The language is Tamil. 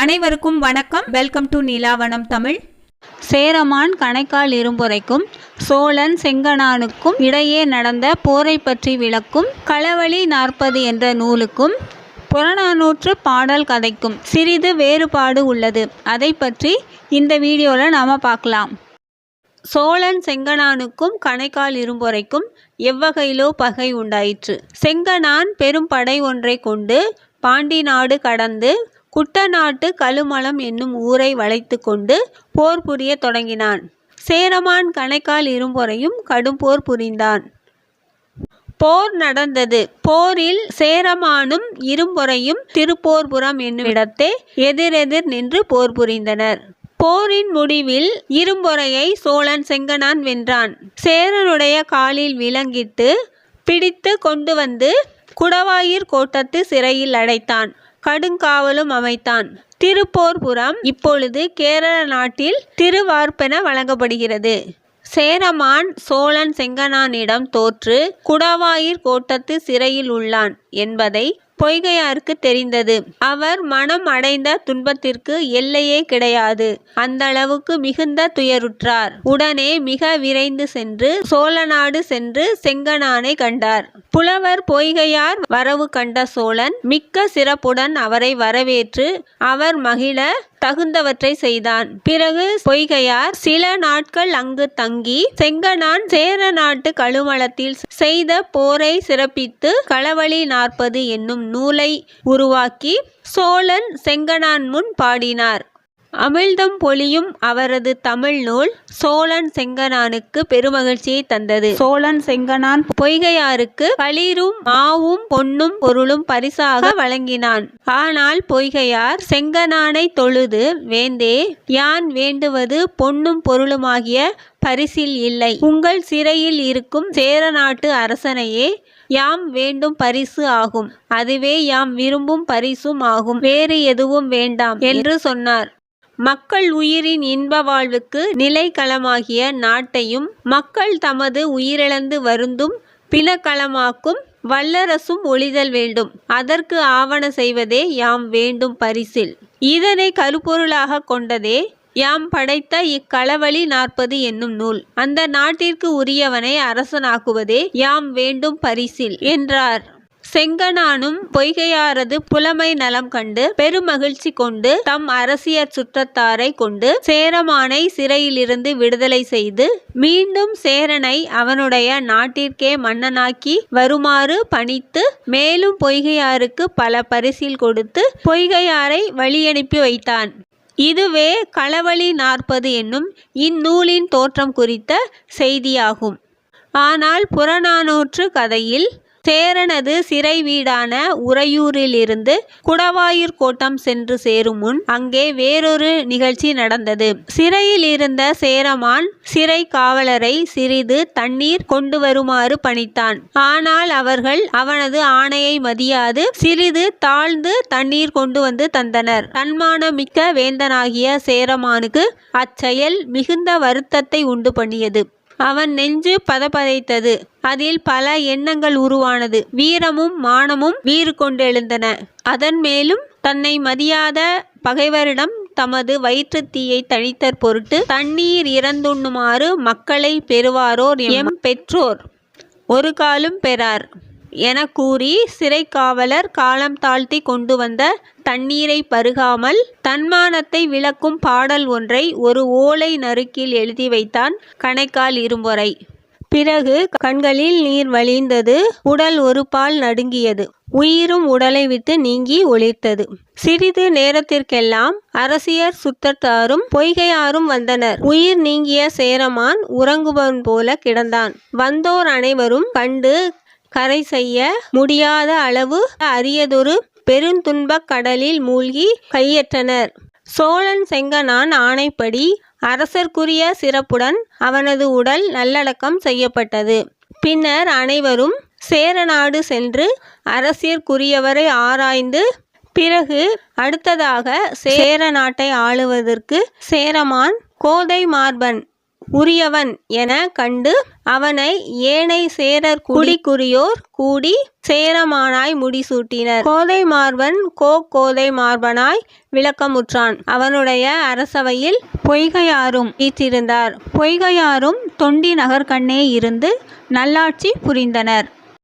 அனைவருக்கும் வணக்கம். Welcome to Nilavanam Tamil. Cheraman Kanaikkal இரும்புரைக்கும் சோழன் செங்கனானுக்கும் இடையே நடந்த போரை பற்றி விளக்கும் களவழி நாற்பது என்ற நூலுக்கும் புறநானூற்று பாடல் கதைக்கும் சிறிது வேறுபாடு உள்ளது. அதை பற்றி இந்த வீடியோவில் நாம் பார்க்கலாம். சோழன் செங்கனானுக்கும் கணைக்கால் இரும்புரைக்கும் எவ்வகையிலோ பகை உண்டாயிற்று. செங்கனான் பெரும் படை ஒன்றை கொண்டு பாண்டி நாடு கடந்து குட்டநாட்டு கழுமலம் என்னும் ஊரை வளைத்து கொண்டு போர் புரிய தொடங்கினான். சேரமான் கணைக்கால் இரும்பொறையும் கடும் போர் புரிந்தான். போர் நடந்தது. போரில் சேரமானும் இரும்பொறையும் திருப்போர்புரம் என்னும் இடத்தே எதிரெதிர் நின்று போர் புரிந்தனர். போரின் முடிவில் இரும்பொறையை சோழன் செங்கனான் வென்றான். சேரனுடைய காலில் விலங்கிட்டு பிடித்து கொண்டு வந்து குடவாயிர் கோட்டத்து சிறையில் அடைத்தான். கடுங்காவலும் அமைத்தான். திருப்போர்புரம் இப்பொழுது கேரள நாட்டில் திருவார்ப்பென வழங்கப்படுகிறது. சேரமான் சோழன் செங்கனானிடம் தோற்று குடவாயிர் கோட்டத்து சிறையில் உள்ளான் என்பதை பொய்கையாருக்கு தெரிந்தது. அவர் மனம் அடைந்த துன்பத்திற்கு எல்லையே கிடையாது. அந்த அளவுக்கு மிகுந்த துயருற்றார். உடனே மிக விரைந்து சென்று சோழநாடு சென்று செங்கனானை கண்டார். புலவர் பொய்கையார் வரவு கண்ட சோழன் மிக்க சிறப்புடன் அவரை வரவேற்று அவர் மகிழ தகுந்தவற்றை செய்தான். பிறகு பொய்கையார் சில நாட்கள் அங்கு தங்கி செங்கனான் சேர நாட்டு கழுமலத்தில் செய்த போரை சிறப்பித்து களவழி நாற்பது என்னும் நூலை உருவாக்கி சோழன் செங்கனான் முன் பாடினார். அமிழ்தம் பொழியும் அவரது தமிழ் நூல் சோழன் செங்கனானுக்கு பெருமகிழ்ச்சியை தந்தது. சோழன் செங்கனான் பொய்கையாருக்கு களிரும் மாவும் பொன்னும் பொருளும் பரிசாக வழங்கினான். ஆனால் பொய்கையார் செங்கனானை தொழுது வேந்தே யான் வேண்டுவது பொன்னும் பொருளுமாகிய பரிசில் இல்லை. உங்கள் சிறையில் இருக்கும் சேர நாட்டு அரசனையே யாம் வேண்டும் பரிசு ஆகும். அதுவே யாம் விரும்பும் பரிசும் ஆகும். வேறு எதுவும் வேண்டாம் என்று சொன்னார். மக்கள் உயிரின் இன்ப வாழ்வுக்கு நிலைக்களமாகிய நாட்டையும் மக்கள் தமது உயிரிழந்து வருந்தும் பிணக்களமாக்கும் வல்லரசும் ஒளிதல் வேண்டும். அதற்கு ஆவண செய்வதே யாம் வேண்டும் பரிசில். இதனை கருப்பொருளாக கொண்டதே யாம் படைத்த இக்களவழி நாற்பது என்னும் நூல். அந்த நாட்டிற்கு உரியவனை அரசனாக்குவதே யாம் வேண்டும் பரிசில் என்றார். செங்கனானும் பொய்கையாரது புலமை நலம் கண்டு பெருமகிழ்ச்சி கொண்டு தம் அரசியர் சுற்றத்தாரை கொண்டு சேரமானை சிறையிலிருந்து விடுதலை செய்து மீண்டும் சேரனை அவனுடைய நாட்டிற்கே மன்னனாக்கி வருமாறு பணித்து மேலும் பொய்கையாருக்கு பல பரிசில் கொடுத்து பொய்கையாரை வழியனுப்பி வைத்தான். இதுவே களவழி நாற்பது என்னும் இந்நூலின் தோற்றம் குறித்த செய்தியாகும். ஆனால் புறநானூற்று கதையில் சேரனது சிறை வீடான உறையூரிலிருந்து குடவாயூர் கோட்டம் சென்று சேரும் முன் அங்கே வேறொரு நிகழ்ச்சி நடந்தது. சிறையில் இருந்த சேரமான் சிறை காவலரை சிறிது தண்ணீர் கொண்டு வருமாறு பணித்தான். ஆனால் அவர்கள் அவனது ஆணையை மதியாது சிறிது தாழ்ந்து தண்ணீர் கொண்டு வந்து தந்தனர். தன்மானமிக்க வேந்தனாகிய சேரமானுக்கு அச்செயல் மிகுந்த வருத்தத்தை உண்டு பண்ணியது. அவன் நெஞ்சு பதபதைத்தது. அதில் பல எண்ணங்கள் உருவானது. வீரமும் மானமும் வீறு கொண்டெழுந்தன. அதன் மேலும் தன்னை மதியாத பகைவரிடம் தமது வயிற்று தீயை தணித்தற் பொருட்டு தண்ணீர் இறந்துண்ணுமாறு மக்களை பெறுவாரோர் எம் பெற்றோர். ஒரு காலும் பெறார். என கூறி சிறை காவலர் காலம் தாழ்த்தி கொண்டு வந்த தண்ணீரை பருகாமல் தன்மானத்தை விளக்கும் பாடல் ஒன்றை ஒரு ஓலை நறுக்கில் எழுதி வைத்தான் கணைக்கால் இரும்பொறை. பிறகு கண்களில் நீர் வழிந்தது உடல் ஒரு பால் நடுங்கியது. உயிரும் உடலை விட்டு நீங்கி ஒளிர்த்தது. சிறிது நேரத்திற்கெல்லாம் அரசியர் சுத்தத்தாரும் பொய்கையாரும் வந்தனர். உயிர் நீங்கிய சேரமான் உறங்குவன் போல கிடந்தான். வந்தோர் அனைவரும் கண்டு கரை செய்ய முடியாத அளவு அரியதொரு பெருந்துன்பக் கடலில் மூழ்கி கையற்றனர். சோழன் செங்கனான் ஆணைப்படி அரசர்க்குரிய சிறப்புடன் அவனது உடல் நல்லடக்கம் செய்யப்பட்டது. பின்னர் அனைவரும் சேரநாடு சென்று அரசியற்குரியவரை ஆராய்ந்து பிறகு அடுத்ததாக சேர நாட்டை ஆளுவதற்கு சேரமான் கோதை மார்பன் உரியவன் என கண்டு அவனை ஏனை சேரர் குடிக்குரியோர் கூடி சேரமானாய் முடிசூட்டினர். கோதை மார்பன் கோ கோதை மார்பனாய் விளக்கமுற்றான். அவனுடைய அரசவையில் பொய்கையாரும் வீற்றிருந்தார். பொய்கையாரும் தொண்டி நகர்கண்ணே இருந்து நல்லாட்சி புரிந்தனர்.